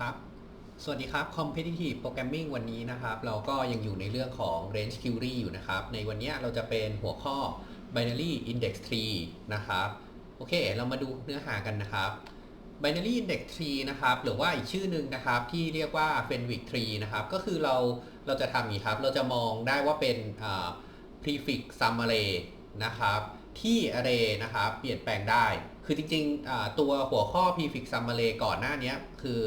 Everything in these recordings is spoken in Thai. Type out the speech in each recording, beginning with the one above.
ครับ สวัสดีครับ Competitive Programming วันนี้นะครับ เราก็ยังอยู่ในเรื่องของ Range Query อยู่นะครับ ในวันนี้เราจะเป็นหัวข้อ Binary Index Tree นะครับ โอเค เรามาดูเนื้อหากันนะครับ Binary Index Tree นะครับ หรือว่าอีกชื่อหนึ่งนะครับ ที่เรียกว่า Fenwick Tree นะครับ ก็คือเรา เราจะทำอย่างนี้ครับ เราจะมองได้ว่าเป็น prefix sum array นะครับ ที่ array นะครับ เปลี่ยนแปลงได้คือจริงๆตัวหัวข้อ prefix sum array ก่อนหน้านี้คือ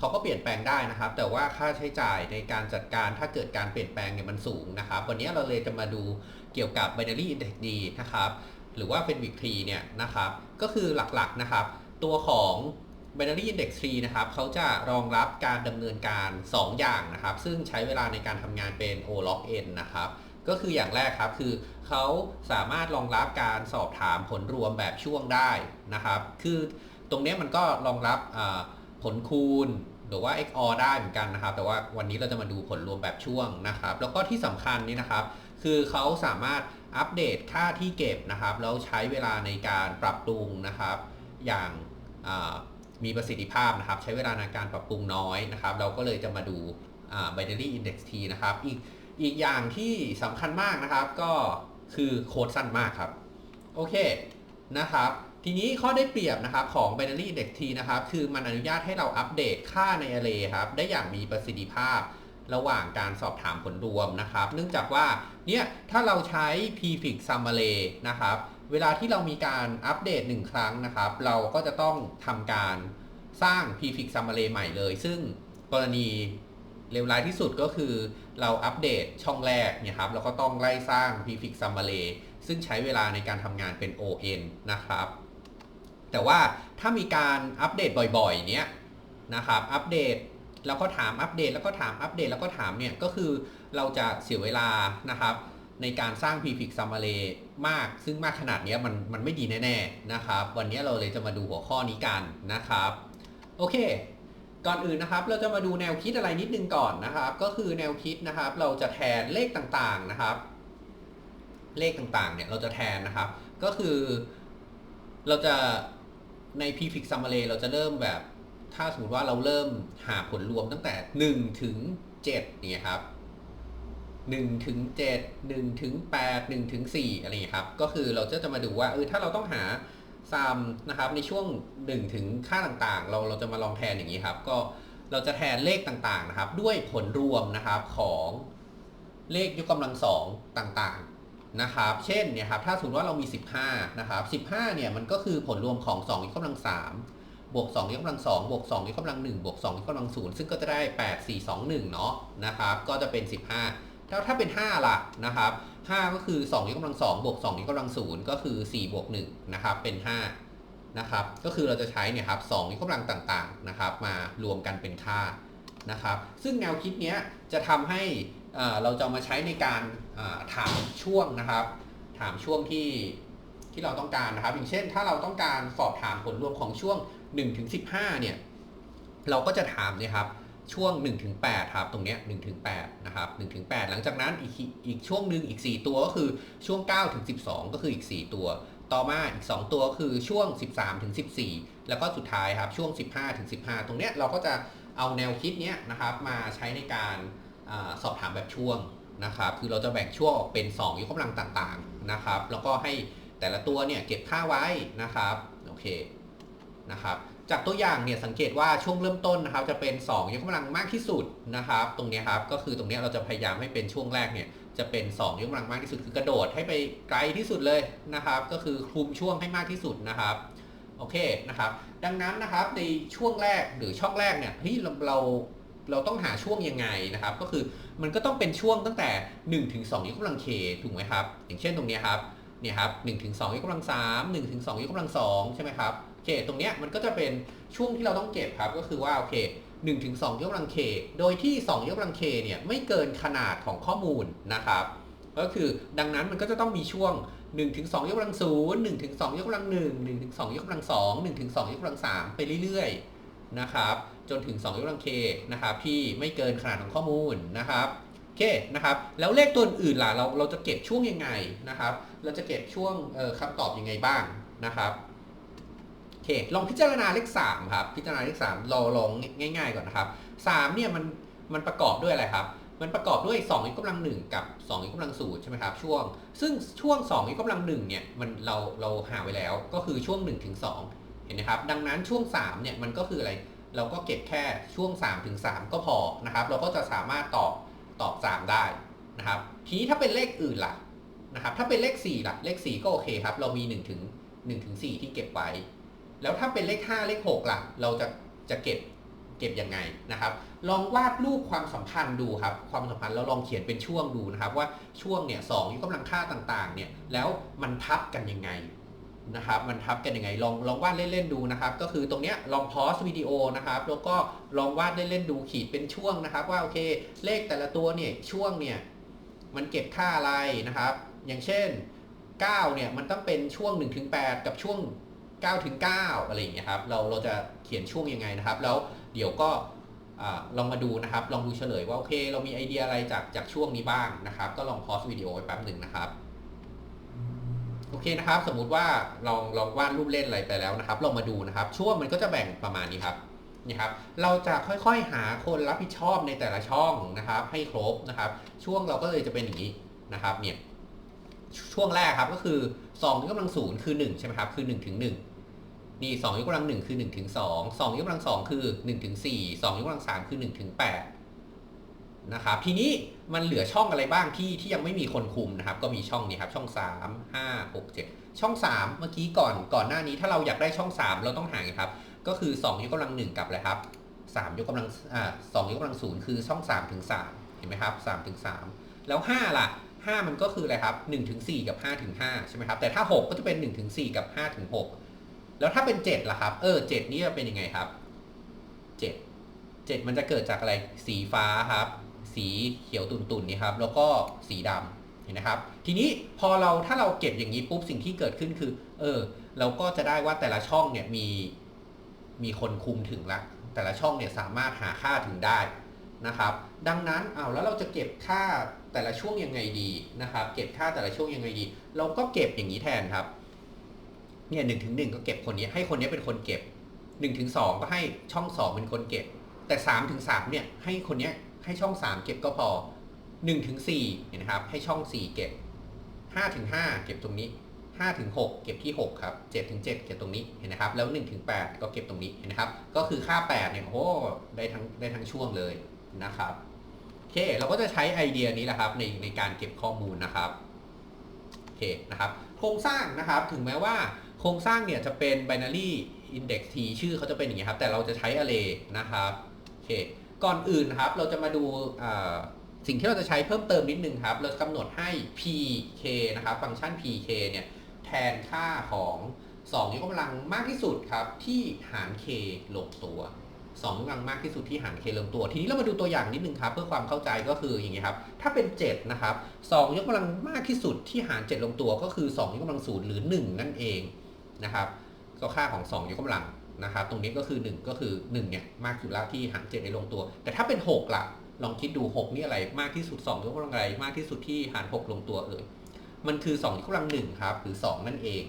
เขาก็เปลี่ยนแปลงได้นะครับ แต่ว่าค่าใช้จ่ายในการจัดการถ้าเกิดการเปลี่ยนแปลงเนี่ยมันสูงนะครับ วันนี้เราเลยจะมาดูเกี่ยวกับ binary index d นะครับหรือว่า Fenwick tree เนี่ยนะครับก็คือหลักๆนะครับ ตัวของ binary index tree นะครับเขาจะรองรับการดำเนินการ 2 อย่างนะครับ ซึ่งใช้เวลาในการทำงานเป็น o log n นะครับก็คืออย่างแรกครับคือเขาสามารถรองรับการสอบถามผลรวมแบบช่วงได้นะครับ คือตรงนี้มันก็รองรับ ผลคูณ หรือว่า XOR ได้เหมือนกันนะครับ แต่ว่าวันนี้เราจะมาดูผลรวมแบบช่วงนะครับ แล้วก็ที่สำคัญนี่นะครับ คือเขาสามารถอัปเดตค่าที่เก็บนะครับ แล้วใช้เวลาในการปรับปรุงนะครับ อย่างามีประสิทธิภาพนะครับ ใช้เวลาในการปรับปรุงน้อยนะครับ เราก็เลยจะมาดูอ่า binary index t นะครับ อีกอีกอย่างที่สำคัญมากนะครับก็คือโค้ดสั้นมากครับ โอเคนะครับ ทีนี้ข้อได้เปรียบนะครับของ binary index t นะครับคือมันอนุญาตให้เราอัปเดตค่าใน array ครับได้อย่างมีประสิทธิภาพระหว่างการสอบถามผลรวมนะครับ เนื่องจากว่าเนี่ยถ้าเราใช้ prefix sum array นะครับ เวลาที่เรามีการอัปเดต 1 ครั้งนะครับ เราก็จะต้องทำการสร้าง prefix sum array ใหม่เลย ซึ่งกรณีเลวร้ายที่สุดก็คือเราอัปเดตช่องแรกเนี่ยครับเราก็ต้องไล่สร้าง prefix sum array ซึ่งใช้เวลาในการทำงานเป็น on นะครับ แต่ว่าถ้ามีการอัปเดตบ่อยๆเนี้ยนะครับอัปเดตแล้วก็ถามอัปเดตแล้วก็ถามอัปเดตแล้วก็ถามเนี่ยก็คือเราจะเสียเวลานะครับในการสร้าง prefix summary มาก ซึ่งมากขนาดนี้มันมันไม่ดีแน่ๆนะครับ วันนี้เราเลยจะมาดูหัวข้อนี้กันนะครับ โอเค ก่อนอื่นนะครับ เราจะมาดูแนวคิดอะไรนิดนึงก่อนนะครับ ก็คือแนวคิดนะครับ เราจะแทนเลขต่างๆนะครับ เลขต่างๆเนี่ยเราจะแทนนะครับ ก็คือ เราจะ ใน prefix sum array เราจะเริ่มแบบ ถ้าสมมติว่าเราเริ่มหาผลรวมตั้งแต่ 1 ถึง 7 เนี่ยครับ1ถึง7 1ถึง8 1ถึง4อะไรอย่างเงี้ยครับ ก็คือเราจะจะมาดูว่าเออถ้าเราต้องหาซัมนะครับในช่วง 1 ถึงค่าต่างๆ เราเราจะมาลองแทนอย่างนี้ครับ ก็เราจะแทนเลขต่างๆนะครับ ด้วยผลรวมนะครับของเลขยกกำลังสองต่างๆ นะครับ เช่นเนี่ยครับถ้าสมมติว่าเรามี 15นะครับ15เนี่ยมันก็คือผลรวมของ2ยกกำลัง3บวก2ยกกำลัง2บวก2ยกกำลัง1บวก2ยกกำลัง0ซึ่งก็จะได้ 8 4 2 1เนาะนะครับก็จะเป็น 15ถ้าถ้าเป็น 5 ล่ะนะครับ5ก็คือ2ยกกำลัง2บวก2ยกกำลัง0ก็คือ4บวก1นะครับเป็น 5 นะครับ ก็คือเราจะใช้เนี่ยครับ2ยกกำลังต่างๆนะครับ มารวมกันเป็นค่านะครับ ซึ่งแนวคิดเนี้ยจะทำให้ เราจะมาใช้ในการถามช่วงนะครับ ถามช่วงที่ที่เราต้องการนะครับ อย่างเช่น ถ้าเราต้องการสอบถามผลรวมของช่วง1ถึง15 เนี่ย เราก็จะถามนี่ยครับช่วง1ถึง8ครับตรงเนี้ย1ถึง8นะครับ1ถึง8หลังจากนั้นอีกอีกช่วงหนึ่งอีก 4 ตัวก็คือช่วง9ถึง12 ก็คืออีก 4 ตัว ต่อมาอีก 2 ตัวก็คือช่วง 13ถึง14 แล้วก็สุดท้ายครับช่วง 15ถึง15 ตรงเนี้ยเราก็จะเอาแนวคิดเนี้ยนะครับมาใช้ในการ สอบถามแบบช่วงนะครับ คือเราจะแบ่งช่วงออกเป็น 2 ยกกำลังต่างๆนะครับ แล้วก็ให้แต่ละตัวเนี่ยเก็บค่าไว้นะครับโอเคนะครับจากตัวอย่างเนี่ยสังเกตว่าช่วงเริ่มต้นนะครับ จะเป็น 2 ยกกำลังมากที่สุดนะครับ ตรงนี้ครับก็คือตรงนี้เราจะพยายามให้เป็นช่วงแรกเนี่ยจะเป็น 2 ยกกำลังมากที่สุด คือกระโดดให้ไปไกลที่สุดเลยนะครับ ก็คือคลุมช่วงให้มากที่สุดนะครับโอเคนะครับ ดังนั้นนะครับในช่วงแรกหรือช่องแรกเนี่ยเฮ้ยเรา เราต้องหาช่วงยังไงนะครับ ก็คือมันก็ต้องเป็นช่วงตั้งแต่1ถึง2ยกกำลัง k ถูกไหมครับ อย่างเช่นตรงนี้ครับเนี่ยครับ1ถึง2ยกกำลัง3 1ถึง2ยกกำลัง2ใช่ไหมครับโอเคตรงเนี้ยมันก็จะเป็นช่วงที่เราต้องเก็บครับก็คือว่าโอเค1ถึง2ยกกำลัง k โดยที่2ยกกำลัง k เนี่ยไม่เกินขนาดของข้อมูลนะครับ ก็คือดังนั้นมันก็จะต้องมีช่วง1ถึง2ยกกำลัง0 1ถึง2ยกกำลัง1 1ถึง2ยกกำลัง2 1ถึง2ยกกำลัง3ไปเรื่อยๆนะครับ จนถึง2ยกกำลัง k นะครับที่ไม่เกินขนาดของข้อมูลนะครับโอเคนะครับแล้วเลขตัวอื่นล่ะเราเราจะเก็บช่วงยังไงนะครับ เราจะเก็บช่วงเอ่อคำตอบยังไงบ้างนะครับโอเคลองพิจารณาเลข3ครับพิจารณาเลข3เราลองง่าย ๆ ก่อนนะครับ3เนี่ยมันมันประกอบด้วยอะไรครับมันประกอบด้วย2ยกกำลัง1กับ2ยกกำลัง0ใช่ไหมครับช่วง ซึ่งช่วง2ยกกำลัง1เนี่ยมันเราเราหาไว้แล้วก็คือช่วง1ถึง2เห็นไหมครับ ดังนั้นช่วง3เนี่ยมันก็คืออะไร เราก็เก็บแค่ช่วง3ถึง3ก็พอนะครับ เราก็จะสามารถตอบตอบ 3 ได้นะครับ ทีนี้ถ้าเป็นเลขอื่นล่ะนะครับ ถ้าเป็นเลข4ล่ะ เลข 4 ก็โอเคครับ เรามี 1 ถึง1ถึง4ที่เก็บไว้ แล้วถ้าเป็นเลข 5 เลข 6 ล่ะ เราจะจะเก็บเก็บยังไงนะครับ ลองวาดรูปความสัมพันธ์ดูครับ ความสัมพันธ์แล้วลองเขียนเป็นช่วงดูนะครับ ว่าช่วงเนี่ยสองยกกำลังค่าต่างๆ เนี่ย แล้วมันทับกันยังไง นะครับมันทับกันยังไงลองลองวาดเล่นๆดูนะครับ ก็คือตรงเนี้ยลองพอสวิดีโอนะครับแล้วก็ลองวาดเล่นๆดูขีดเป็นช่วงนะครับ ว่าโอเค เลขแต่ละตัวเนี่ยช่วงเนี่ยมันเก็บค่าอะไรนะครับ อย่างเช่น 9 เนี่ยมันต้องเป็นช่วง 1-8 กับช่วง9ถึง9อะไรอย่างเงี้ยครับเราเราจะเขียนช่วงยังไงนะครับ แล้วเดี๋ยวก็ลองมาดูนะครับ ลองดูเฉลยว่าโอเค เรามีไอเดียอะไรจากจากช่วงนี้บ้างนะครับ ก็ลองพอสวิดีโอไว้แป๊บหนึ่งนะครับ โอเคนะครับ สมมุติว่าลองลองวาดรูปเล่นอะไรไปแล้วนะครับลองมาดูนะครับ ช่วงมันก็จะแบ่งประมาณนี้ครับนี่ครับ เราจะค่อยๆหาคนรับผิดชอบในแต่ละช่องนะครับ ให้ครบนะครับ ช่วงเราก็เลยจะเป็นอย่างนี้นะครับ เนี่ย ช่วงแรกครับก็คือ2ยกกำลังศูนย์คือ1ใช่ไหมครับ คือ1ถึง1นี่2ยกกำลัง1คือ1ถึง2 2ยกกำลัง2คือ1ถึง4 2ยกกำลัง3คือ1ถึง8 นะครับทีนี้มันเหลือช่องอะไรบ้างที่ที่ยังไม่มีคนคุมนะครับ ก็มีช่องนี้ครับช่อง 3 5 6 7 ช่อง 3 เมื่อกี้ก่อนก่อนหน้านี้ถ้าเราอยากได้ช่อง 3 เราต้องหาไงครับ ก็คือ 2 ยกกำลัง 1 กับอะไรครับ 3 ยกกำลังอ่า2ยกกำลัง 0 คือช่อง 3 ถึง 3 เห็นไหมครับ3ถึง 3 แล้ว 5 ล่ะ 5 มันก็คืออะไรครับ1ถึง4กับ5ถึง5ใช่ไหมครับแต่ถ้า 6 ก็จะเป็น1ถึง4กับ5ถึง6แล้วถ้าเป็น 7 ล่ะครับเออ7 นี่จะเป็นยังไงครับ 7 7 มันจะเกิดจากอะไรสีฟ้าครับ สีเขียวตุ่นๆนี่ครับ แล้วก็สีดำเห็นนะครับ ทีนี้พอเราถ้าเราเก็บอย่างนี้ปุ๊บสิ่งที่เกิดขึ้นคือ เออ เราก็จะได้ว่าแต่ละช่องเนี่ยมีมีคนคุมถึงละแต่ละช่องเนี่ยสามารถหาค่าถึงได้นะครับ ดังนั้นเอาวแล้วเราจะเก็บค่าแต่ละช่วงยังไงดีนะครับ เก็บค่าแต่ละช่วงยังไงดี เราก็เก็บอย่างนี้แทนครับ เนี่ยหนึ่งถึงหนึ่งก็เก็บคนนี้ ให้คนนี้เป็นคนเก็บหนึ่งถึงสองก็ให้ช่องสองเป็นคนเก็บ แต่สามถึงสามเนี่ยให้คนเนี้ย ให้ช่องสามเก็บก็พอหนึ่งถึงสี่เห็นนะครับ ให้ช่องสี่เก็บห้าถึงห้าเก็บตรงนี้ห้าถึงหกเก็บที่หกครับเจ็ดถึงเจ็ดเก็บตรงนี้เห็นนะครับ แล้วหนึ่งถึงแปดก็เก็บตรงนี้เห็นนะครับ ก็คือค่าแปดเนี่ยโอ้ได้ทั้งได้ทั้งช่วงเลยนะครับโอเค เราก็จะใช้ไอเดียนี้แหละครับในในการเก็บข้อมูลนะครับโอเคนะครับโครงสร้างนะครับถึงแม้ว่าโครงสร้างเนี่ยจะเป็น binary index t ชื่อเขาจะเป็นอย่างนี้ครับ แต่เราจะใช้ array นะครับโอเค ก่อนอื่นครับ เราจะมาดูสิ่งที่เราจะใช้เพิ่มเติมนิดนึงครับ เรากำหนดให้ pk นะครับ ฟังก์ชัน pk เนี่ยแทนค่าของ2ยกกำลังมากที่สุดครับ ที่หาร k ลงตัว2ยกกำลังมากที่สุดที่หาร k ลงตัว ทีนี้เรามาดูตัวอย่างนิดนึงครับ เพื่อความเข้าใจก็คืออย่างนี้ครับ ถ้าเป็น 7 นะครับ2ยกกำลังมากที่สุดที่หาร 7 ลงตัวก็คือ2ยกกำลัง0หรือ 1 นั่นเองนะครับก็ค่าของ 2 ยกกำลัง นะครับตรงนี้ก็คือ 1 ก็คือ1เนี่ยมากสุดแล้วที่หาร7ได้ลงตัว แต่ถ้าเป็น6ล่ะ ลองคิดดู 6 นี่อะไรมากที่สุด 2 ยกกำลังอะไรมากที่สุดที่หาร 6 ลงตัวเอ่ยมันคือ 2 ยกกำลัง1ครับ หรือ 2 นั่นเอง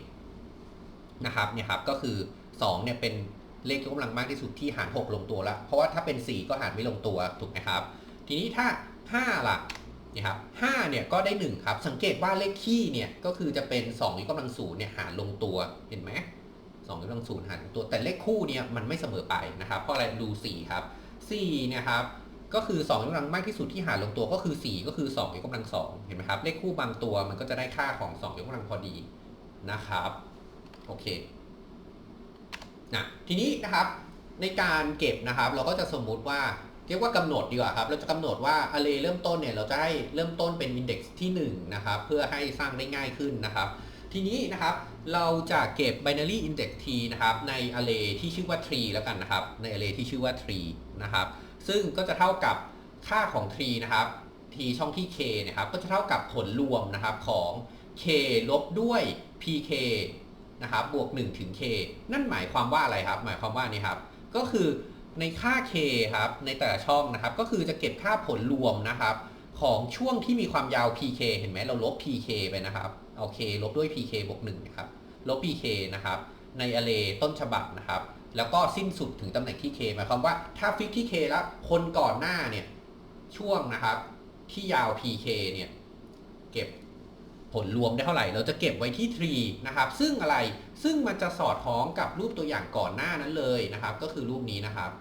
นะครับเนี่ยครับก็คือ2เนี่ยเป็นเลขยกกำลังมากที่สุดที่หาร 6 ลงตัวแล้วเพราะว่าถ้าเป็น 4 ก็หารไม่ลงตัวถูกไหมครับ ทีนี้ถ้า 5 ล่ะนี่ครับ5เนี่ยก็ได้ 1 ครับ สังเกตว่าเลขคี่เนี่ยก็คือจะเป็น2ยกกำลัง0เนี่ยหารลงตัวเห็นไหม สองยกกำลังศูนย์หารตัวแต่เลขคู่เนี่ยมันไม่เสมอไปนะครับเพราะอะไรดู 4 ครับ4เนี่ยครับก็คือ2ยกกำลังมากที่สุดที่หารลงตัวก็คือ 4 ก็คือ2ยกกำลัง2เห็นไหมครับเลขคู่บางตัวมันก็จะได้ค่าของ2ยกกำลังพอดีนะครับโอเคนะทีนี้นะครับในการเก็บนะครับ เราก็จะสมมุติว่าเรียกว่ากำหนดดีกว่าครับ เราจะกำหนดว่า array เริ่มต้นเนี่ยเราจะให้เริ่มต้นเป็น index ที่1นะครับเพื่อให้สร้างได้ง่ายขึ้นนะครับ ทีนี้นะครับเราจะเก็บ binary index t นะครับใน array ที่ชื่อว่า tree แล้วกันนะครับ ใน array ที่ชื่อว่า tree นะครับ ซึ่งก็จะเท่ากับค่าของ tree นะครับ t ช่องที่ k นะครับ ก็จะเท่ากับผลรวมนะครับของ k ลบด้วย pk นะครับบวก1ถึง k นั่นหมายความว่าอะไรครับ หมายความว่านี่ครับ ก็คือในค่า k ครับในแต่ละช่องนะครับ ก็คือจะเก็บค่าผลรวมนะครับ ของช่วงที่มีความยาว pk เห็นไหมเราลบ pk ไปนะครับ เอา k ลบด้วย pk บวก1นะครับ ลบ pk นะครับ ใน array ต้นฉบับนะครับ แล้วก็สิ้นสุดถึงตำแหน่งที่ k หมายความว่าถ้าฟิกที่ k แล้ว คนก่อนหน้าเนี่ย ช่วงนะครับ ที่ยาว pk เนี่ย เก็บผลรวมได้เท่าไหร่ เราจะเก็บไว้ที่ tree นะครับ ซึ่งอะไร ซึ่งมันจะสอดคล้องกับรูปตัวอย่างก่อนหน้านั้นเลยนะครับ ก็คือรูปนี้นะครับ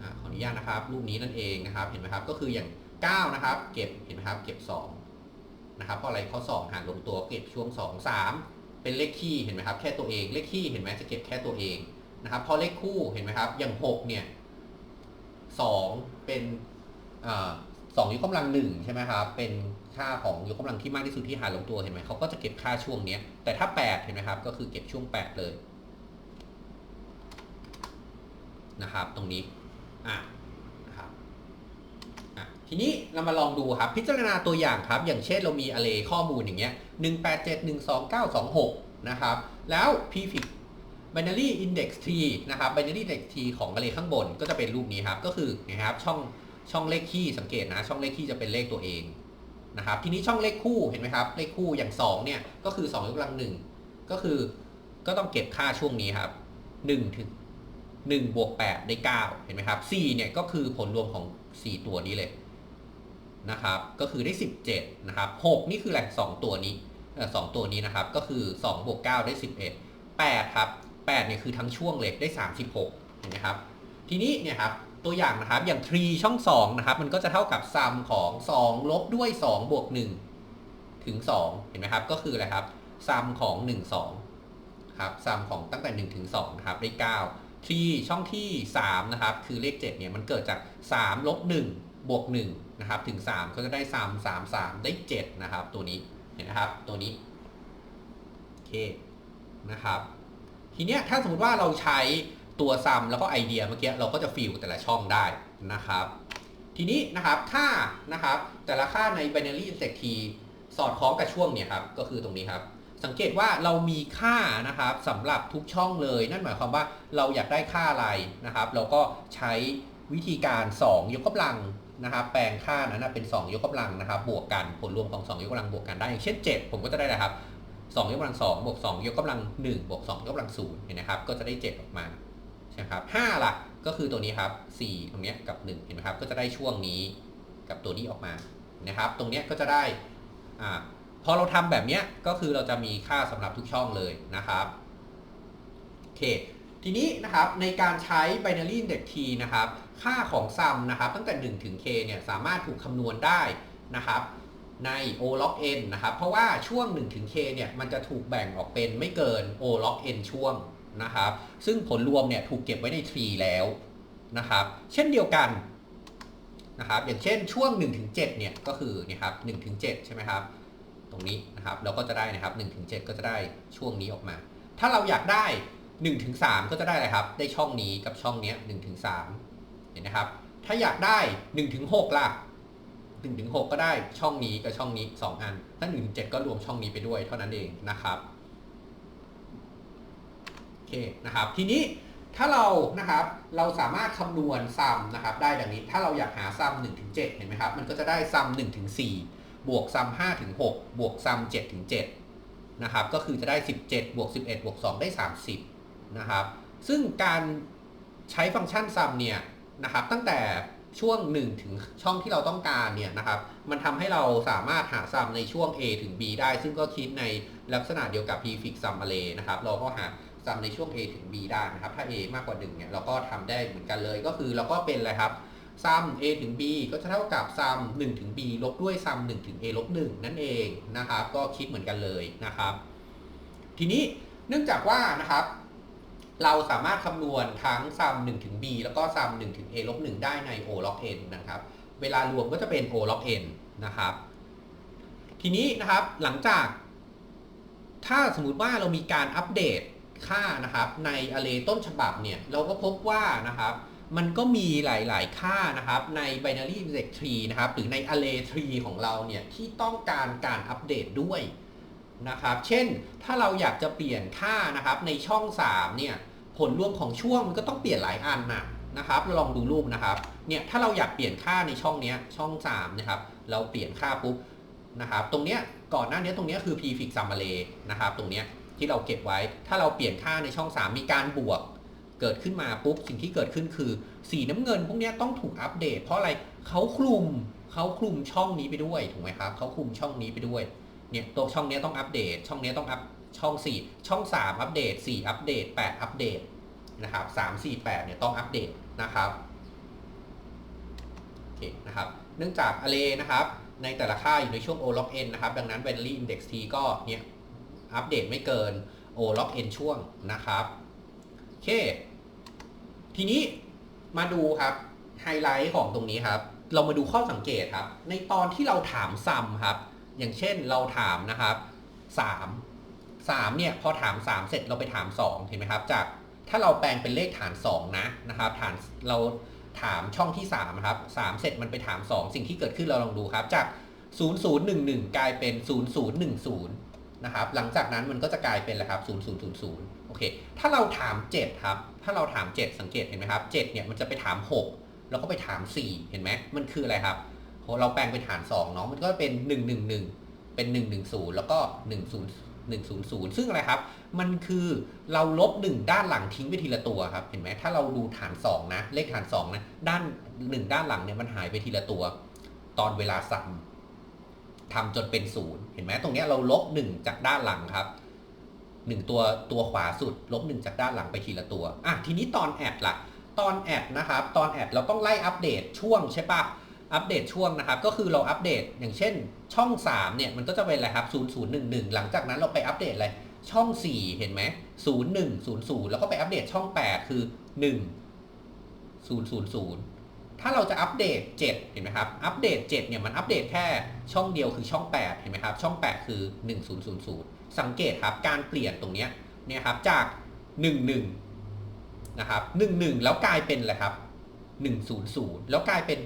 อขออนุญาตนะครับ รูปนี้นั่นเองนะครับ เห็นไหมครับ ก็คืออย่าง 9 นะครับ เก็บ เห็นไหมครับ เก็บ 2 นะครับเพราะอะไรข้อ2หารลงตัวเก็บช่วง 2 3 เป็นเลขคี่เห็นไหมครับแค่ตัวเองเลขคี่เห็นไหมจะเก็บแค่ตัวเองนะครับพอเลขคู่เห็นไหมครับอย่าง6เนี่ย2เป็นสองยกกำลังหนึ่งใช่ไหมครับเป็นค่าของยกกำลังที่มากที่สุดที่หารลงตัวเห็นไหมเขาก็จะเก็บค่าช่วงนี้แต่ถ้า 8 เห็นไหมครับก็คือเก็บช่วง 8 เลยนะครับตรงนี้อะ ทีนี้เรามาลองดูครับ พิจารณาตัวอย่างครับ อย่างเช่นเรามี array ข้อมูลอย่างเงี้ย1 8 7 1 2 9 2 6 นะครับ แล้ว prefix binary index t นะครับ binary index t ของ array ข้างบนก็จะเป็นรูปนี้ครับ ก็คือนะครับช่องช่องเลขคี่สังเกตนะ ช่องเลขคี่จะเป็นเลขตัวเองนะครับ ทีนี้ช่องเลขคู่เห็นไหมครับ เลขคู่อย่าง 2 เนี่ย ก็คือ 2 ยกกำลังหนึ่งก็คือก็ต้องเก็บค่าช่วงนี้ครับ1ถึง1บวก8ได้ 9 เห็นไหมครับ4เนี่ยก็คือผลรวมของ 4 ตัวนี้เลย นะครับก็คือได้ 17นะครับ6นี่คืออะไร2ตัวนี้สองตัวนี้นะครับก็คือ2บวก9ได้ 11 8ครับ8เนี่ยคือทั้งช่วงเลยได้ 36เห็นไหมครับทีนี้เนี่ยครับตัวอย่างนะครับอย่าง tree ช่อง2นะครับมันก็จะเท่ากับ sum ของ2ลบด้วย2บวก1ถึง2เห็นไหมครับก็คืออะไรครับ sum ของ 1 2ครับ sum ของตั้งแต่1ถึง2นะครับได้9 tree ช่องที่3นะครับคือเลข7เนี่ยมันเกิดจาก3ลบ1 บวก1นะครับถึง 3 ก็จะได้ sum 3 3 ได้ 7 นะครับ ตัวนี้เห็นไหมครับตัวนี้โอเคนะครับทีเนี้ยถ้าสมมติว่าเราใช้ตัวซัมแล้วก็ไอเดียเมื่อกี้เราก็จะฟิลแต่ละช่องได้นะครับ ทีนี้นะครับค่านะครับแต่ละค่าใน binary index t สอดคล้องกับช่วงเนี่ยครับก็คือตรงนี้ครับ สังเกตว่าเรามีค่านะครับสำหรับทุกช่องเลย นั่นหมายความว่าเราอยากได้ค่าอะไรนะครับ เราก็ใช้วิธีการ 2 ยกกำลัง นะครับแปลงค่านั้นเป็น 2 ยกกำลังนะครับบวกกันผลรวมของ 2 ยกกำลังบวกกันได้อย่างเช่น 7 ผมก็จะได้นะครับ2ยกกำลัง2บวก2ยกกำลัง1บวก2ยกกำลัง0เห็นไหมครับก็จะได้ 7 ออกมาใช่ครับ5ล่ะก็คือตัวนี้ครับ4ตรงนี้กับ 1 เห็นไหมครับก็จะได้ช่วงนี้กับตัวนี้ออกมานะครับ ตรงนี้ก็จะได้อ่าพอเราทำแบบนี้ก็คือเราจะมีค่าสำหรับทุกช่องเลยนะครับโอเคทีนี้นะครับในการใช้ binary index t นะครับ ค่าของ sum นะครับตั้งแต่ 1 ถึง k เนี่ยสามารถถูกคำนวณได้นะครับใน o log n นะครับ เพราะว่าช่วง 1 ถึง k เนี่ยมันจะถูกแบ่งออกเป็นไม่เกิน o log n ช่วงนะครับ ซึ่งผลรวมเนี่ยถูกเก็บไว้ใน tree แล้วนะครับ เช่นเดียวกันนะครับอย่างเช่นช่วง 1-7เนี่ยก็คือเนี่ยครับ1-7ใช่ไหมครับตรงนี้นะครับเราก็จะได้นะครับ1-7ก็จะได้ช่วงนี้ออกมา ถ้าเราอยากได้1-3ก็จะได้อะไรครับ ได้ช่องนี้กับช่องนี้1-3 เห็นนะครับ ถ้าอยากได้1-6ล่ะ1-6ก็ได้ช่องนี้กับช่องนี้ 2 อัน ถ้า1-7ก็รวมช่องนี้ไปด้วยเท่านั้นเองนะครับโอเคนะครับ ทีนี้ถ้าเรานะครับเราสามารถคำนวณซัมนะครับได้ดังนี้ถ้าเราอยากหาซัม1ถึง7เห็นไหมครับมันก็จะได้ซัม1ถึง4บวกซัม5ถึง6บวกซัม7ถึง7นะครับก็คือจะได้ 17บวก11บวก2ได้ 30นะครับซึ่งการใช้ฟังก์ชันซัมเนี่ย นะครับ ตั้งแต่ช่วง 1 ถึงช่องที่เราต้องการเนี่ยนะครับ มันทำให้เราสามารถหาซัมในช่วง A ถึง B ได้ ซึ่งก็คิดในลักษณะเดียวกับ prefix sum array นะครับ เราก็หาซัมในช่วง A ถึง B ได้นะครับ ถ้า A มากกว่า1เนี่ยเราก็ทำได้เหมือนกันเลย ก็คือเราก็เป็นอะไรครับซัม A ถึง B ก็จะเท่ากับซัม1ถึง B ลบด้วยซัม1ถึง A ลบ1นั่นเองนะครับ ก็คิดเหมือนกันเลยนะครับ ทีนี้เนื่องจากว่านะครับ เราสามารถคำนวณทั้งซัม1ถึง B แล้วก็ซัม1ถึง A ลบ1ได้ใน O log n นะครับ เวลารวมก็จะเป็น O log n นะครับ ทีนี้นะครับหลังจาก ถ้าสมมุติว่าเรามีการอัปเดตค่านะครับ ใน array ต้นฉบับเนี่ย เราก็พบว่านะครับ มันก็มีหลาย ๆ ค่านะครับ ใน binary index tree นะครับ หรือใน array tree ของเราเนี่ย ที่ต้องการการอัปเดตด้วยนะครับ เช่น ถ้าเราอยากจะเปลี่ยนค่านะครับในช่อง 3 เนี่ย ผลรวมของช่วงมันก็ต้องเปลี่ยนหลายอันนะนะครับเราลองดูรูปนะครับเนี่ยถ้าเราอยากเปลี่ยนค่าในช่องนี้ช่อง3นะครับเราเปลี่ยนค่าปุ๊บนะครับตรงเนี้ยก่อนหน้านี้ตรงเนี้ยคือ prefix summary นะครับตรงเนี้ยที่เราเก็บไว้ ถ้าเราเปลี่ยนค่าในช่อง 3 มีการบวกเกิดขึ้นมาปุ๊บสิ่งที่เกิดขึ้นคือ สีน้ำเงินพวกเนี้ยต้องถูกอัปเดต เพราะอะไรเขาคลุมเขาคลุมช่องนี้ไปด้วยถูกไหมครับเขาคลุมช่องนี้ไปด้วยเนี่ยตัวช่องเนี้ยต้องอัปเดต ช่องเนี้ยต้องอัป ช่อง 4 ช่อง 3 อัปเดต 4 อัปเดต 8 อัปเดตนะครับ3 4 8เนี่ยต้องอัปเดตนะครับโอเคนะครับเนื่องจาก array นะครับ ในแต่ละค่าอยู่ในช่วง o log n นะครับ ดังนั้น binary index t ก็เนี่ยอัปเดตไม่เกิน o log n ช่วงนะครับโอเค ทีนี้มาดูครับไฮไลท์ของตรงนี้ครับ เรามาดูข้อสังเกตครับ ในตอนที่เราถามซัมครับ อย่างเช่นเราถามนะครับ3 3เนี่ยพอถาม 3 เสร็จเราไปถาม 2 เห็นไหมครับ จากถ้าเราแปลงเป็นเลขฐาน 2 นะนะครับฐานเราถามช่องที่3นะครับ3เสร็จมันไปถาม 2 สิ่งที่เกิดขึ้นเราลองดูครับ จาก 0011 กลายเป็น 0010 นะครับ หลังจากนั้นมันก็จะกลายเป็นอะไรครับ 0000 โอเค ถ้าเราถาม 7 ครับ ถ้าเราถาม 7 สังเกตเห็นไหมครับ 7 เนี่ยมันจะไปถาม 6 แล้วก็ไปถาม 4 เห็นไหมมันคืออะไรครับเราแปลงเป็นฐาน2เนาะมันก็เป็น 111 เป็น 110 แล้วก็ 10 100 ซึ่งอะไรครับ มันคือเราลบ 1 ด้านหลังทิ้งไปทีละตัวครับ เห็นไหมถ้าเราดูฐาน 2 นะ เลขฐาน 2 นะ ด้าน 1 ด้านหลังเนี่ยมันหายไปทีละตัว ตอนเวลาซ้ำทำจนเป็นศูนย์เห็นไหมตรงเนี้ยเราลบ 1 จากด้านหลังครับ 1 ตัวตัวขวาสุด ลบ 1 จากด้านหลังไปทีละตัวอะทีนี้ตอนแอดล่ะ ตอนแอดนะครับ ตอนแอดเราต้องไล่อัปเดตช่วงใช่ปะ อัปเดตช่วงนะครับ ก็คือเราอัปเดตอย่างเช่น ช่อง 3 เนี่ย มันก็จะเป็นอะไรครับ 0011 หลังจากนั้นเราไปอัปเดตอะไร ช่อง 4 เห็นไหม0100 แล้วก็ไปอัปเดตช่อง 8 คือ 1 000 ถ้าเราจะอัปเดต 7 เห็นไหมครับ อัปเดต 7 เนี่ย มันอัปเดตแค่ช่องเดียวคือช่อง 8 เห็นไหมครับ ช่อง 8 คือ 1000 สังเกตครับ การเปลี่ยนตรงเนี้ย เนี่ยครับ จาก 11 นะครับ 11 แล้วกลายเป็นอะไรครับ 100 แล้วกลายเป็น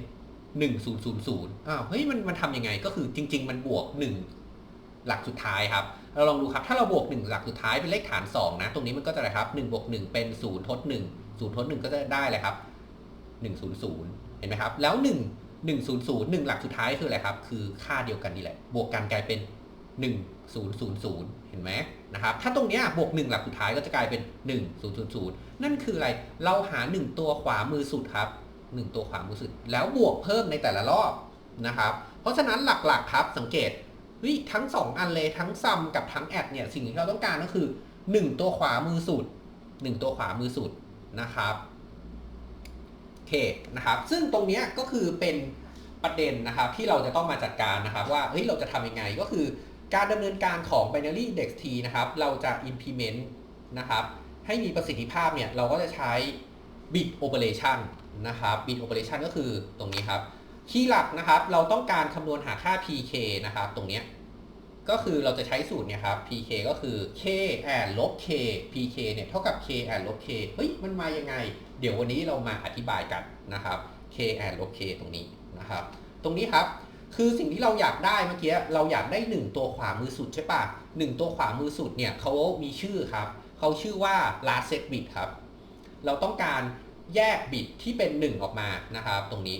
1000อ้าวเฮ้ยมันมันทำยังไงก็คือจริง ๆ มันบวก 1 หลักสุดท้ายครับ เราลองดูครับ ถ้าเราบวก 1 หลักสุดท้ายเป็นเลขฐาน 2 นะ ตรงนี้มันก็จะอะไรครับ1บวก1เป็น0ทด1 0ทด1ก็จะได้อะไรครับ100เห็นไหมครับ แล้ว 1 100 1 หลักสุดท้ายคืออะไรครับ คือค่าเดียวกันนี่แหละ บวกกันกลายเป็น 1000 เห็นไหมนะครับ ถ้าตรงนี้ยบวก 1 หลักสุดท้ายก็จะกลายเป็น 1000 นั่นคืออะไร เราหา 1 ตัวขวามือสุดครับ 1 ตัวขวามือสุดแล้วบวกเพิ่มในแต่ละรอบนะครับ เพราะฉะนั้นหลักๆครับสังเกตเฮ้ยทั้ง 2 อันเลยทั้งซัมกับทั้งแอดเนี่ยสิ่งที่เราต้องการก็คือ 1 ตัวขวามือสุด 1 ตัวขวามือสุดนะครับโอเคนะครับ ซึ่งตรงนี้ก็คือเป็นประเด็นนะครับที่เราจะต้องมาจัดการนะครับว่าเฮ้ยเราจะทำยังไงก็คือการดำเนินการของ binary index t นะครับ เราจะ implement นะครับ ให้มีประสิทธิภาพเนี่ย เราก็จะใช้ bit operation นะครับ bit operation ก็คือตรงนี้ครับ คีย์หลักนะครับ เราต้องการคำนวณหาค่า pk นะครับ ตรงนี้ก็คือเราจะใช้สูตรเนี่ยครับ pk ก็คือ k and ลบ k pk เนี่ยเท่ากับ k and ลบ k เฮ้ย มันมายังไง เดี๋ยววันนี้เรามาอธิบายกันนะครับ k and ลบ k ตรงนี้นะครับ ตรงนี้ครับ คือสิ่งที่เราอยากได้เมื่อกี้ เราอยากได้ 1 ตัวขวามือสุดใช่ปะ1ตัวขวามือสุดเนี่ยเขามีชื่อครับ เขาชื่อว่า last set bit ครับ เราต้องการ แยกบิตที่เป็น 1 ออกมานะครับ ตรงนี้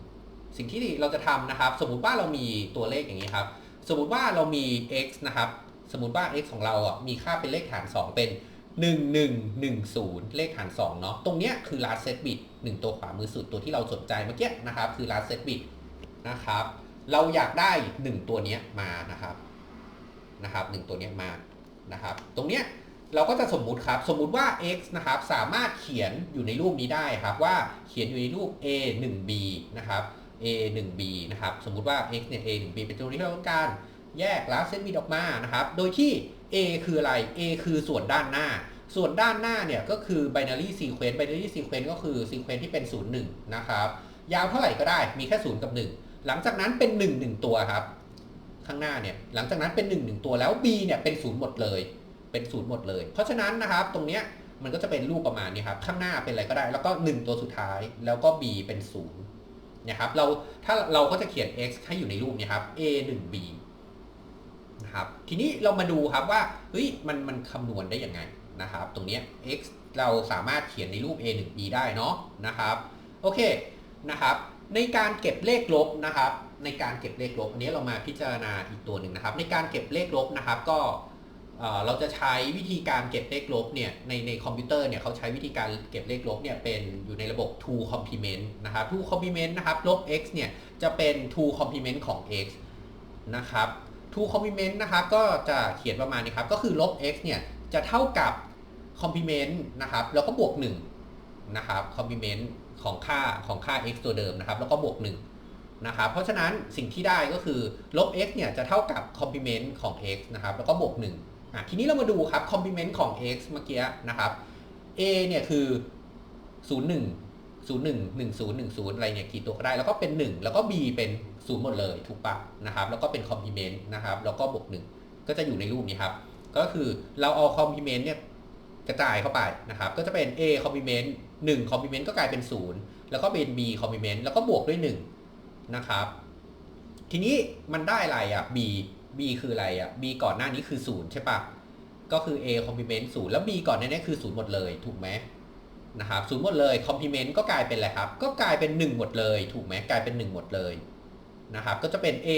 1 สิ่งที่เราจะทำนะครับ สมมุติว่าเรามีตัวเลขอย่างนี้ครับ สมมุติว่าเรามี x นะครับ สมมุติว่า x ของเราอะมีค่าเป็นเลขฐาน 2 เป็น 1110 เลขฐาน2เนาะตรงเนี้ยคือ last set bit 1 ตัวขวามือสุดตัวที่เราสนใจเมื่อกี้นะครับ คือ last set bit นะครับ เราอยากได้ 1 ตัวเนี้ยมานะครับนะครับ1ตัวเนี้ยมานะครับ ตรงเนี้ย เราก็จะสมมุติครับ สมมุติว่า x นะครับสามารถเขียนอยู่ในรูปนี้ได้ครับว่าเขียนอยู่ในรูป a 1 b นะครับ a 1 b นะครับสมมุติว่า x เนี่ย a 1 b เป็นตัวที่เราต้องการแยก last set bit ออกมานะครับ โดยที่ a คืออะไร a คือส่วนด้านหน้า ส่วนด้านหน้าเนี่ยก็คือ binary sequence binary sequence ก็คือ sequence ที่เป็น 0 1 นะครับ ยาวเท่าไหร่ก็ได้มีแค่ 0 กับ 1 หลังจากนั้นเป็น 1 1 ตัวครับ ข้างหน้าเนี่ยหลังจากนั้นเป็น 1 1 ตัวแล้ว b เนี่ยเป็น 0 หมดเลย เป็น0หมดเลย เพราะฉะนั้นนะครับตรงเนี้ยมันก็จะเป็นรูปประมาณนี้ครับ ข้างหน้าเป็นอะไรก็ได้ แล้วก็ 1 ตัวสุดท้ายแล้วก็ b เป็น0นะครับเราถ้าเราก็จะเขียน x ให้อยู่ในรูปนี้ครับ a 1 b นะครับทีนี้เรามาดูครับว่าเฮ้ยมันมันคำนวณได้ยังไงนะครับ ตรงนี้ x เราสามารถเขียนในรูป a 1 b ได้เนาะนะครับโอเคนะครับ ในการเก็บเลขลบนะครับ ในการเก็บเลขลบอันนี้เรามาพิจารณาอีกตัวหนึ่งนะครับ ในการเก็บเลขลบนะครับ ก็ เราจะใช้วิธีการเก็บเลขลบเนี่ยในในคอมพิวเตอร์เนี่ยเขาใช้วิธีการเก็บเลขลบเนี่ยเป็นอยู่ในระบบ two complement นะครับ two complement นะครับลบ x เนี่ยจะเป็น two complement ของ x นะครับ two complement นะครับก็จะเขียนประมาณนี้ครับ ก็คือลบ x เนี่ยจะเท่ากับ complement นะครับแล้วก็บวก1นะครับ complement ของค่าของค่า x ตัวเดิมนะครับ แล้วก็บวก1นะครับเพราะฉะนั้นสิ่งที่ได้ก็คือลบ x เนี่ยจะเท่ากับ complement ของ x นะครับแล้วก็บวก1 อะทีนี้เรามาดูครับ complement ของ x เมื่อกี้นะครับ a เนี่ยคือ 0 1 0 1 1 0 1 0 อะไรเนี่ยกี่ตัวก็ได้ แล้วก็เป็น 1 แล้วก็ b เป็น 0 หมดเลยถูกปะนะครับ แล้วก็เป็น complement นะครับ แล้วก็บวก 1 ก็จะอยู่ในรูปนี้ครับ ก็คือเราเอา complement เนี่ยกระจายเข้าไปนะครับ ก็จะเป็น a complement 1 complement ก็กลายเป็น 0 แล้วก็เป็น b complement แล้วก็บวกด้วย 1 นะครับ ทีนี้มันได้อะไรอะ b b คืออะไรอะ b ก่อนหน้านี้คือ0ใช่ปะก็คือ a complement 0แล้ว b ก่อนหน้านี้คือ0หมดเลยถูกไหมนะครับ0หมดเลย complement ก็กลายเป็นอะไรครับ ก็กลายเป็น 1 หมดเลย ถูกไหมกลายเป็น 1 หมดเลยนะครับก็จะเป็น a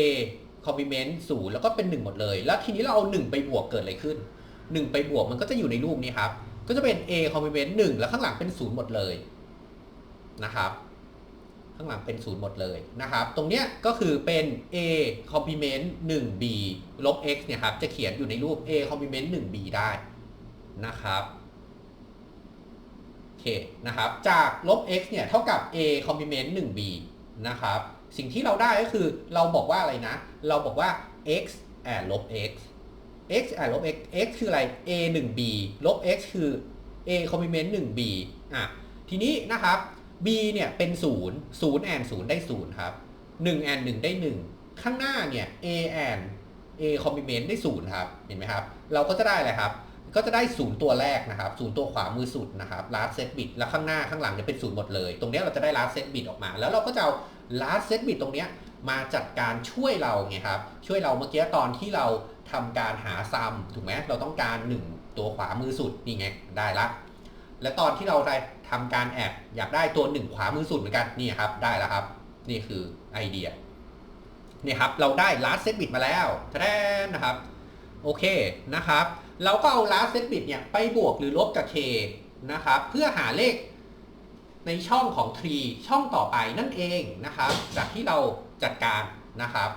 complement 0แล้วก็เป็น 1 หมดเลย แล้วทีนี้เราเอา 1 ไปบวกเกิดอะไรขึ้น 1 ไปบวกมันก็จะอยู่ในรูปนี้ครับ ก็จะเป็น a complement 1แล้วข้างหลังเป็น0หมดเลยนะครับ ข้างหลังเป็น0หมดเลยนะครับ ตรงเนี้ยก็คือเป็น a complement 1 b ลบ x เนี่ยครับ จะเขียนอยู่ในรูป a complement 1 b ได้นะครับโอเคนะครับ จากลบ x เนี่ยเท่ากับ a complement 1 b นะครับ สิ่งที่เราได้ก็คือเราบอกว่าอะไรนะ เราบอกว่า x and ลบ x x and ลบ x x คืออะไร a 1 b ลบ x คือ a complement 1 b อะ ทีนี้นะครับ b เนี่ยเป็น0 0 and 0ได้0ครับ1 and 1ได้1ข้างหน้าเนี่ย a and a complement ได้0ครับเห็นไหมครับ เราก็จะได้อะไรครับ ก็จะได้0ตัวแรกนะครับ0ตัวขวามือสุดนะครับ last set bit แล้วข้างหน้าข้างหลังเนี่ยเป็น0หมดเลย ตรงเนี้ยเราจะได้ last set bit ออกมา แล้วเราก็จะเอา last set bit ตรงเนี้ยมาจัดการช่วยเราไงครับ ช่วยเราเมื่อกี้ตอนที่เราทำการหาซัมถูกไหมเราต้องการ 1 ตัวขวามือสุดนี่ไงได้ละ และตอนที่เราได้ ทำการแอบอยากได้ตัวหนึ่งขวามือสุดเหมือนกันนี่ครับได้แล้วครับ นี่คือไอเดียนี่ครับเราได้ last set bit มาแล้วแดนนะครับโอเคนะครับ เราก็เอา last set bit เนี่ยไปบวกหรือลบกับ k นะครับ เพื่อหาเลขในช่องของ tree ช่องต่อไปนั่นเองนะครับ จากที่เราจัดการนะครับ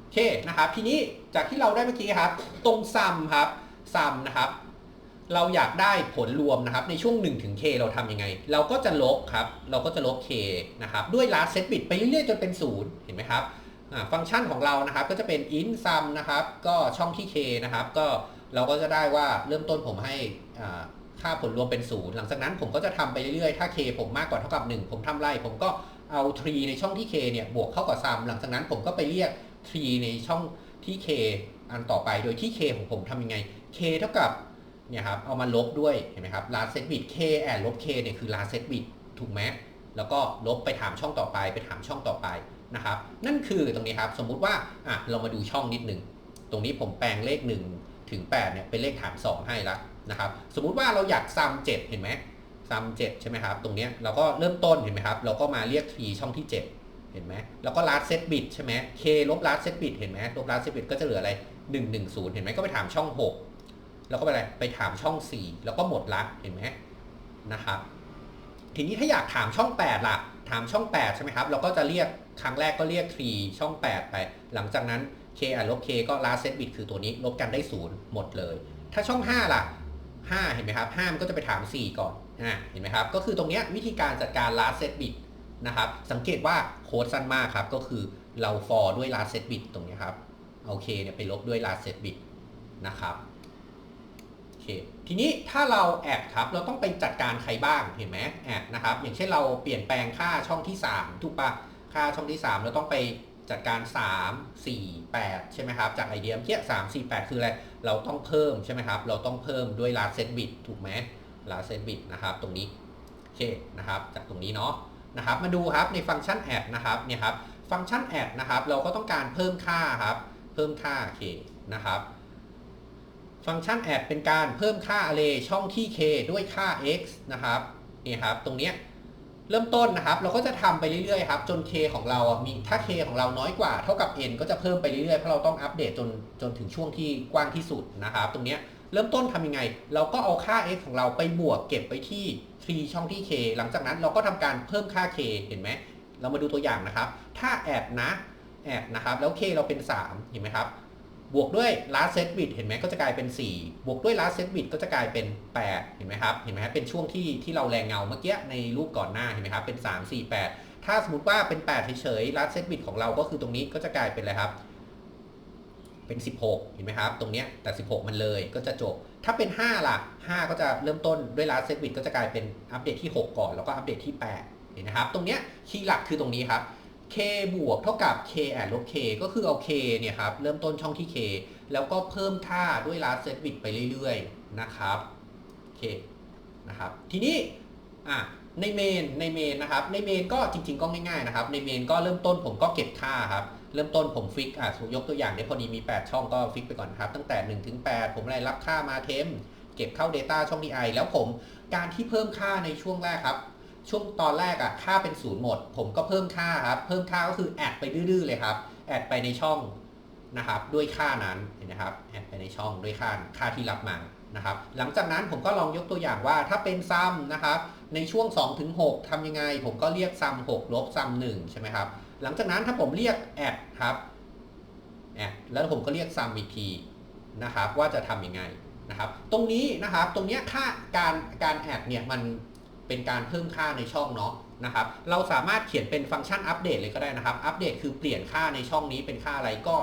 โอเคนะครับ ทีนี้จากที่เราได้เมื่อกี้ครับ ตรงซัมครับซัมนะครับ เราอยากได้ผลรวมนะครับในช่วง 1 ถึง k เราทำยังไง เราก็จะลบครับ เราก็จะลบ k นะครับด้วย last set bit ไปเรื่อยๆ จนเป็น 0 เห็นไหมครับฟังก์ชันของเรานะครับก็จะเป็น int sum นะครับก็ช่องที่ k นะครับก็เราก็จะได้ว่าเริ่มต้นผมให้ค่าผลรวมเป็น 0 หลังจากนั้นผมก็จะทำไปเรื่อยๆ ถ้า k ผมมากกว่าเท่ากับ 1 ผมทำไรผมก็เอา tree ในช่องที่ k เนี่ยบวกเข้ากับ sum หลังจากนั้นผมก็ไปเรียก tree ในช่องที่ k อันต่อไปโดยที่ k ของผมทำยังไง k เท่ากับ เนี่ยครับเอามาลบด้วยเห็นไหมครับ last set bit k and ลบ k เนี่ยคือ last set bit ถูกไหมแล้วก็ลบไปถามช่องต่อไปไปถามช่องต่อไปนะครับ นั่นคือตรงนี้ครับสมมุติว่าอะเรามาดูช่องนิดหนึ่งตรงนี้ผมแปลงเลข 1 ถึง8เนี่ยเป็นเลขฐาน2ให้ละนะครับสมมุติว่าเราอยากซัม7เห็นไหมซัม7ใช่ไหมครับตรงนี้เราก็เริ่มต้นเห็นไหมครับ เราก็มาเรียก t ช่องที่ 7 เห็นไหมแล้วก็ last set bit ใช่ไหม k ลบ last set bit เห็นไหมลบ last set bit ก็จะเหลืออะไร 110 เห็นไหมก็ไปถามช่อง 6 แล้วก็ไปอะไรไปถามช่อง 4 แล้วก็หมดละเห็นไหมนะครับทีนี้ถ้าอยากถามช่อง8ล่ะถามช่อง 8 ใช่ไหมครับ เราก็จะเรียกครั้งแรกก็เรียก tree ช่อง 8 ไป หลังจากนั้น k อะลบ k ก็ last set bit คือตัวนี้ลบกันได้ 0 หมดเลย ถ้าช่อง 5 ล่ะ 5 เห็นไหมครับ5มันก็จะไปถาม 4 ก่อนอ่าเห็นไหมครับ ก็คือตรงนี้วิธีการจัดการ last set bit นะครับ สังเกตว่าโค้ดสั้นมากครับ ก็คือเรา for ด้วย last set bit ตรงนี้ครับเอา k เนี่ยไปลบด้วย last set bit นะครับ ทีนี้ถ้าเราแอดครับเราต้องไปจัดการใครบ้างเห็นไหมแอดนะครับอย่างเช่นเราเปลี่ยนแปลงค่าช่องที่ 3 ถูกปะค่าช่องที่ 3 เราต้องไปจัดการ 3 4 8 ใช่ไหมครับ จากไอเดียเมื่อกี้3 4 8คืออะไร เราต้องเพิ่มใช่ไหมครับ เราต้องเพิ่มด้วย last set bit ถูกไหม last set bit นะครับ ตรงนี้โอเคนะครับ จากตรงนี้เนาะนะครับ มาดูครับในฟังก์ชัน add นะครับเนี่ยครับ ฟังก์ชัน add นะครับ เราก็ต้องการเพิ่มค่าครับ เพิ่มค่า k นะครับ ฟังก์ชัน add เป็นการเพิ่มค่า array ช่องที่ k ด้วยค่า x นะครับนี่ครับ ตรงเนี้ยเริ่มต้นนะครับ เราก็จะทำไปเรื่อยๆครับ จน k ของเราอะมีถ้า k ของเราน้อยกว่า เท่ากับ n ก็จะเพิ่มไปเรื่อยๆเพราะเราต้องอัปเดตจนจนถึงช่วงที่กว้างที่สุดนะครับ ตรงเนี้ยเริ่มต้นทำยังไง เราก็เอาค่า x ของเราไปบวกเก็บไปที่ tree ช่องที่ k หลังจากนั้นเราก็ทำการเพิ่มค่า k เห็นไหมเรามาดูตัวอย่างนะครับ ถ้าแอดนะแอดนะครับ แล้ว k เราเป็น 3 เห็นไหมครับ บวกด้วย last set bit เห็นไหมก็จะกลายเป็น 4 บวกด้วย last set bit ก็จะกลายเป็น 8 เห็นไหมครับ เห็นไหมครับ เป็นช่วงที่ที่เราแรงเงาเมื่อกี้ในรูปก่อนหน้า เห็นไหมครับ เป็น 3 4 8 ถ้าสมมติว่าเป็น 8 เฉยๆ last set bit ของเราก็คือตรงนี้ก็จะกลายเป็นอะไรครับ เป็น 16 เห็นไหมครับ ตรงเนี้ย แต่ 16 มันเลย ก็จะจบ ถ้าเป็น 5 ล่ะ 5 ก็จะเริ่มต้นด้วย last set bit ก็จะกลายเป็นอัปเดตที่ 6 ก่อน แล้วก็อัปเดตที่ 8 เห็นนะครับ ตรงเนี้ย คีย์หลักคือตรงนี้ครับ k บวกเท่ากับ k แอดลบ k ก็คือเอา k เนี่ยครับเริ่มต้นช่องที่ k แล้วก็เพิ่มค่าด้วย last set bit ไปเรื่อยๆนะครับโอเคนะครับทีนี้อะในเมนในเมนนะครับในเมนก็จริง ๆ ก็ง่ายๆนะครับในเมนก็เริ่มต้นผมก็เก็บค่าครับเริ่มต้นผมฟิกอะยกตัวอย่างเนี่ยพอดีมี 8 ช่องก็ฟิกไปก่อนครับ ตั้งแต่1ถึง8ผมอะไรรับค่ามาเทมเก็บเข้า Data ช่อง DI แล้วผมการที่เพิ่มค่าในช่วงแรกครับ ช่วงตอนแรกอะค่าเป็นศูนย์หมด ผมก็เพิ่มค่าครับเพิ่มค่าก็คือแอดไปดื้อๆเลยครับแอดไปในช่องนะครับด้วยค่านั้นเห็นไหมครับแอดไปในช่องด้วยค่าค่าที่รับมานะครับหลังจากนั้นผมก็ลองยกตัวอย่างว่าถ้าเป็นซัมนะครับในช่วง2ถึง6ทำยังไง ผมก็เรียกซัม6ลบซัม1ใช่ไหมครับหลังจากนั้นถ้าผมเรียกแอดครับแอดแล้วผมก็เรียกซัมอีกทีนะครับว่าจะทำยังไงนะครับตรงนี้นะครับตรงเนี้ยค่าการการแอดเนี่ยมัน เป็นการเพิ่มค่าในช่องเนาะนะครับ เราสามารถเขียนเป็นฟังก์ชันอัปเดตเลยก็ได้นะครับ อัปเดตคือเปลี่ยนค่าในช่องนี้เป็นค่าอะไรก็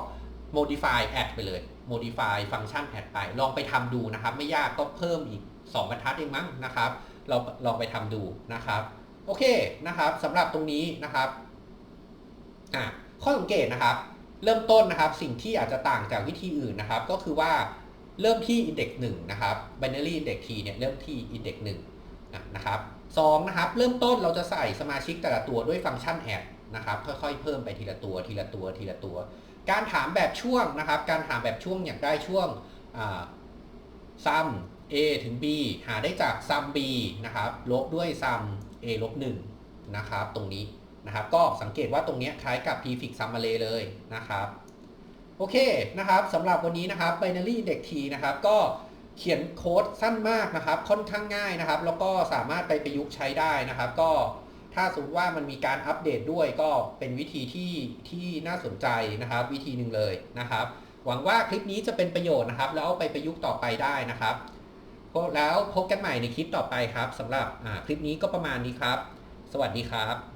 modify add ไปเลย modify ฟังก์ชัน add ไป ลองไปทำดูนะครับ ไม่ยากก็เพิ่มอีก 2 บรรทัดเองมั้งนะครับ เราลองไปทำดูนะครับ โอเคนะครับสำหรับตรงนี้นะครับอะข้อสังเกตนะครับ เริ่มต้นนะครับ สิ่งที่อาจจะต่างจากวิธีอื่นนะครับ ก็คือว่าเริ่มที่ index 1 นะครับ binary index t เนี่ยเริ่มที่ index 1อะ นะครับสองนะครับเริ่มต้นเราจะใส่สมาชิกแต่ละตัวด้วยฟังก์ชัน add นะครับค่อยๆเพิ่มไปทีละตัวทีละตัวทีละตัว การถามแบบช่วงนะครับ การถามแบบช่วงอยากได้ช่วงซัม a ถึง b หาได้จากซัม b นะครับลบด้วยซัม a ลบ1นะครับตรงนี้นะครับก็สังเกตว่าตรงนี้คล้ายกับ prefix sum array เลยนะครับโอเคนะครับสำหรับวันนี้นะครับ binary index t นะครับก็ เขียนโค้ดสั้นมากนะครับ ค่อนข้างง่ายนะครับ แล้วก็สามารถไปประยุกต์ใช้ได้นะครับ ก็ถ้าสมมติว่ามันมีการอัปเดตด้วยก็เป็นวิธีที่ที่น่าสนใจนะครับ วิธีหนึ่งเลยนะครับ หวังว่าคลิปนี้จะเป็นประโยชน์นะครับ แล้วไปประยุกต์ต่อไปได้นะครับแล้วพบกันใหม่ในคลิปต่อไปครับสำหรับคลิปนี้ก็ประมาณนี้ครับ สวัสดีครับ